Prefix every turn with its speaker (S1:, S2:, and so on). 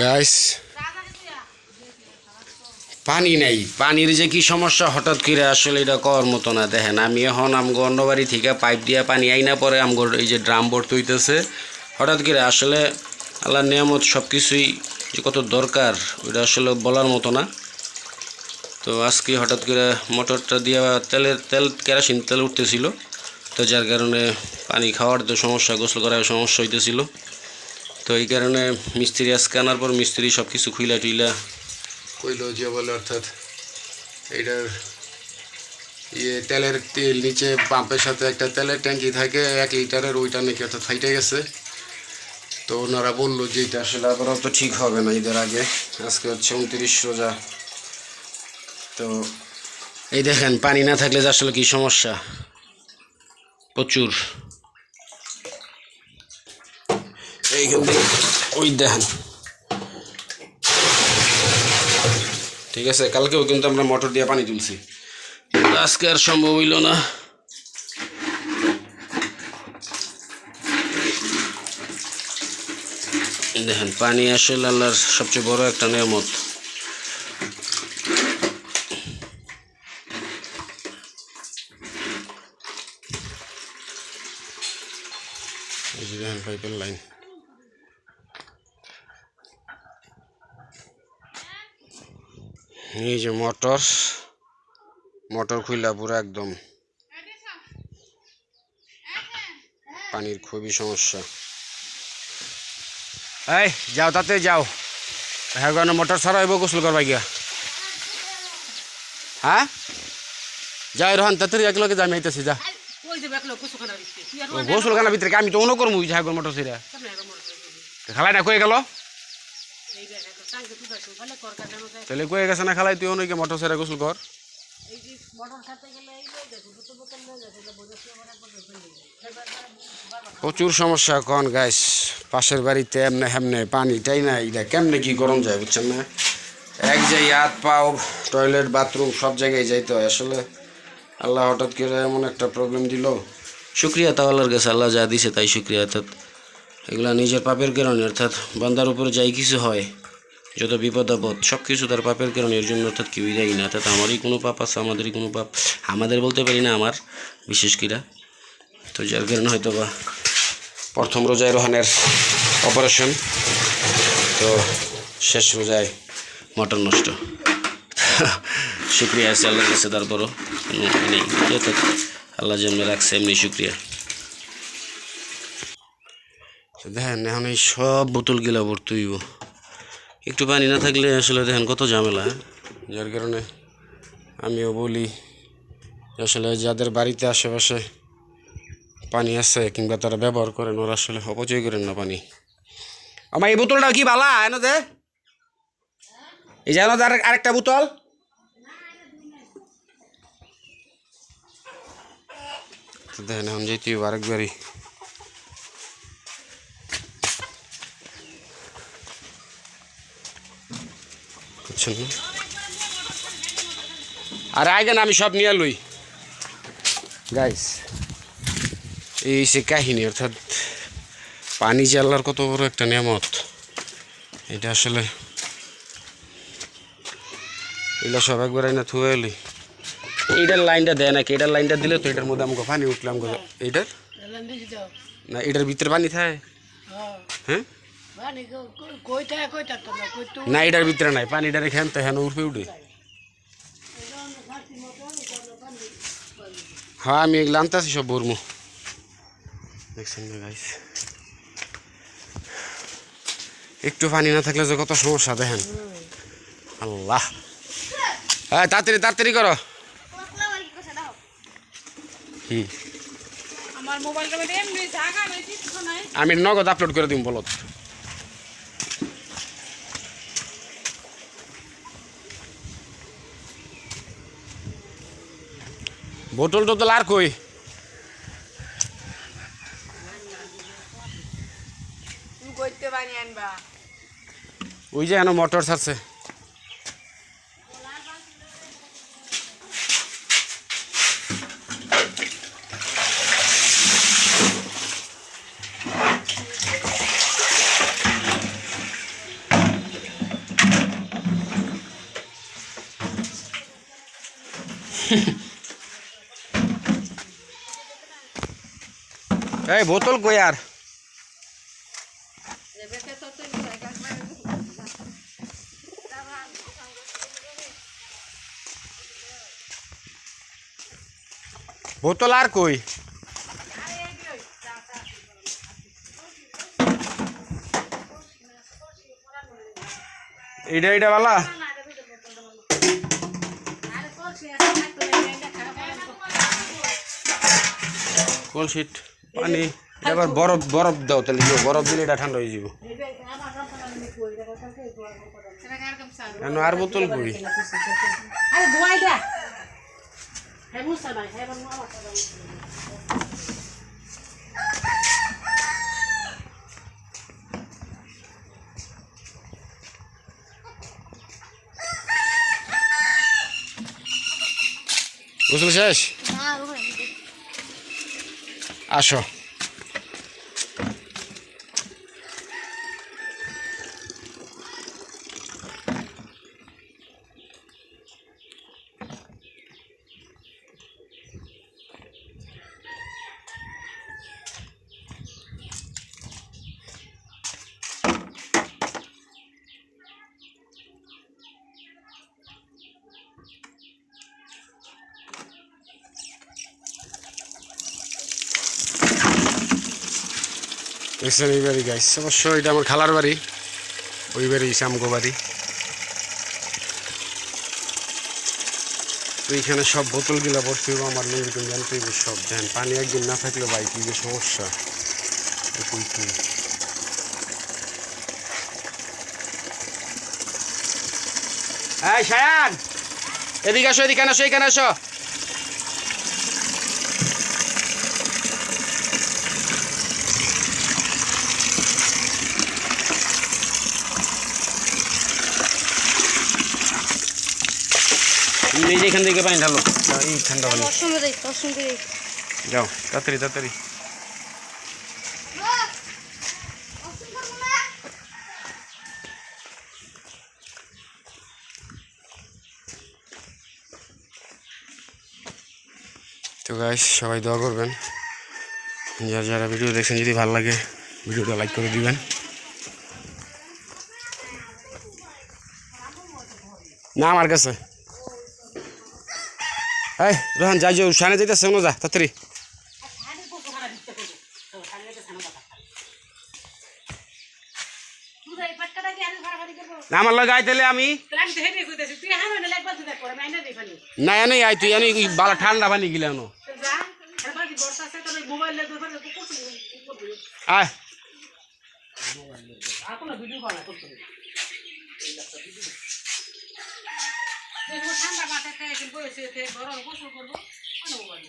S1: Guys পানি নাই। পানির যে কি সমস্যা, হঠাৎ করে আসলে এটা করার মতো না। দেখেন, আমি এখন আমগো অন্য বাড়ি থেকে পাইপ দিয়া পানি আই না পরে আমগো এই যে ড্রাম ভর্তি হইতেছে হঠাৎ করে আসলে আল্লাহ নিয়ামত সব কিছুই যে কত দরকার, ওইটা আসলে বলার মতো না। তো আজকে হঠাৎ করে মোটরটা দিয়া তেলের, তেল, কেরাসিন তেল উঠতেছিল। তো যার কারণে পানি খাওয়ার তো সমস্যা, গোসল করার সমস্যা হইতেছিল। তো এই কারণে মিস্ত্রি আজকে আনার পর মিস্ত্রি সব কিছু খুইলা টুইলা কইল যে বলে অর্থাৎ এইটার ইয়ে তেলের তেল নিচে পাম্পের সাথে একটা তেলের ট্যাঙ্কি থাকে, এক লিটারের ওইটা নাকি অর্থাৎ ফাইটে গেছে। তো ওনারা বলল যে এটা আসলে আবার অত ঠিক হবে না ঈদের আগে, আজকে হচ্ছে উনত্রিশ রোজা। তো এই দেখেন, পানি না থাকলে যে আসলে কী সমস্যা? প্রচুর। এইখান থেকে, ওই দেখেন। ঠিক আছে, কালকেও কিন্তু আমরা মোটর দিয়ে পানি তুলছি। আজকে আর সম্ভব হইল না। দেখেন, পানি আসলে আল্লাহর সবচেয়ে বড় একটা নিয়ামত এই যে দেখেন পাইপের লাইন এই যে মোটর মোটর খুইলা পুরো একদম। পানির খুবই সমস্যা। এই, যাও তাতে যাও। হ্যাঁ মোটর সরাইব গোসল করবা গিয়া। হ্যাঁ? যাই রহন, তাড়াতাড়ি এক লগে যাই আইতেছি, যা। ভিতরে আমি তো অন্য করব যাই মোটর সিরা খালাই না কয়ে গেল? তাহলে কয়ে গেছে না খালাই তুই অনেকে মোটর সিরা গোসল কর? প্রচুর সমস্যা কন গাইস পাশের বাড়িতে এমনে হেমনে পানিটাই না? এটা কেমনে কি গরম যায় বুঝছেন না? এক জায়গায় হাত পাও টয়লেট বাথরুম সব জায়গায় যাইতে হয় আসলে। আল্লাহ হঠাৎ করে এমন একটা প্রবলেম দিল। শুক্রিয়া তাওয়ালার কাছে, আল্লাহ যা দিছে তাই শুক্রিয়া। অর্থাৎ এগুলা নিজের পাপের কারণে, অর্থাৎ বান্দার উপরে যাই কিছু হয়, যত বিপদ আপদ সব কিছু তার পাপের কারণে, এর জন্য অর্থাৎ কেউই যাই না। অর্থাৎ আমারই কোনো পাপ আছে, আমাদেরই কোনো পাপ, আমাদের বলতে পারি না আমার, বিশেষ কিরা। তো যার কারণে হয়তো বা প্রথম রোজায় রোহানের অপারেশন তো শেষ রোজায় মটন নষ্ট। শুক্রিয়া, আছে আল্লাহর কাছে তারপরও নেই আল্লাহ যেমনি রাখছে, এমনি শুক্রিয়া। তো দেখেন, এখন এই সব বোতলগুলা ভর্তি হইব একটু পানি না থাকলে আসলে দেখেন কত ঝামেলা হ্যাঁ? যার কারণে আমিও বলি আসলে যাদের বাড়িতে আশেপাশে পানি আছে কিংবা তারা ব্যবহার করেন, ওরা আসলে অপচয় করেন না পানি। আমার এই বোতলটা কি বালা? এনো দে। এই আর আরেকটা বোতল। তো দেখেন এখন যেতে হবে আরেকবারই। বুঝছেন না? আরে আগে আমি সব নিয়ে লই। গাইস এই সে কাহিনী অর্থাৎ পানি যে আল্লাহর কত বড় একটা নিয়ামত এটা আসলে এগুলো সব একবার আইনা থুয়ে এলি এইটার লাইনটা দেয় নাকি? এটার লাইনটা দিলে তো এটার মধ্যে আমাকে পানি উঠলাম এইটার না এটার ভিতরে পানি থাকে?
S2: হ্যাঁ? না তো
S1: এটার ভিতরে নাই। পানিটা রেখে আনতে হ্যাঁ উঠবে উঠে হ্যাঁ আমি এগুলো আনতেছি সব বর্মু। দেখছেন একটু পানি না থাকলে যে কত সমস্যা, দেখেন। আল্লাহ। হ্যাঁ তাড়াতাড়ি তাড়াতাড়ি করো। হুম
S2: আমার মোবাইলটা মধ্যে এমনি জায়গা নেই কিছু নাই।
S1: আমি নগদ আপলোড করে দিব বলত। বোতল টোতল আর কই? ওই যে এখানে মোটর ছাড়ছে এই বোতল কই আর? বোতল আর কই? এটা এটা বালা? কোন সিট পানি এবার বরফ বরফ দাও তাহলে? বরফ দিলে এটা ঠান্ডা হয়ে যাব কেন আর বোতল কই?
S2: আরে ধোয়াই দা। হ্যাঁ মুসা ভাই হ্যাঁ বানু আমার
S1: গোসল শেষ? আসো। দেখছেন এই বাড়ি গাইস অবশ্য এটা আমার খালার বাড়ি। ওই বাড়ি শ্যামগো বাড়ি। তো এইখানে সব বোতলগুলা ভর্তি হব আমার মেয়ের তুমি জানতে হইব সব। দেন, পানি একদিন না থাকলে বাইক যে সমস্যা? এই, সায়ান! এদিকে আসো এদিকে আসো, এখানে আসো। নিজে এখান থেকে পানি ঢালো। এই ঠান্ডা পানি। যাও তাড়াতাড়ি তাড়াতাড়ি। তো গাইস সবাই দোয়া করবেন। যারা যারা ভিডিও দেখছেন যদি ভালো লাগে ভিডিওটা লাইক করে দিবেন। না আমার কাছে। এই, রোহান, যাই যাও সানে যাইতেছে শোনো যা তাড়াতাড়ি আমার লগে আইতেলে আমি। না, এনে আই তুই, এনে বালা ঠান্ডা পানি গিলে আয়।
S2: ঠান্ডা মাথায় খেয়ে বসে গরম গোসল করব মোবাইল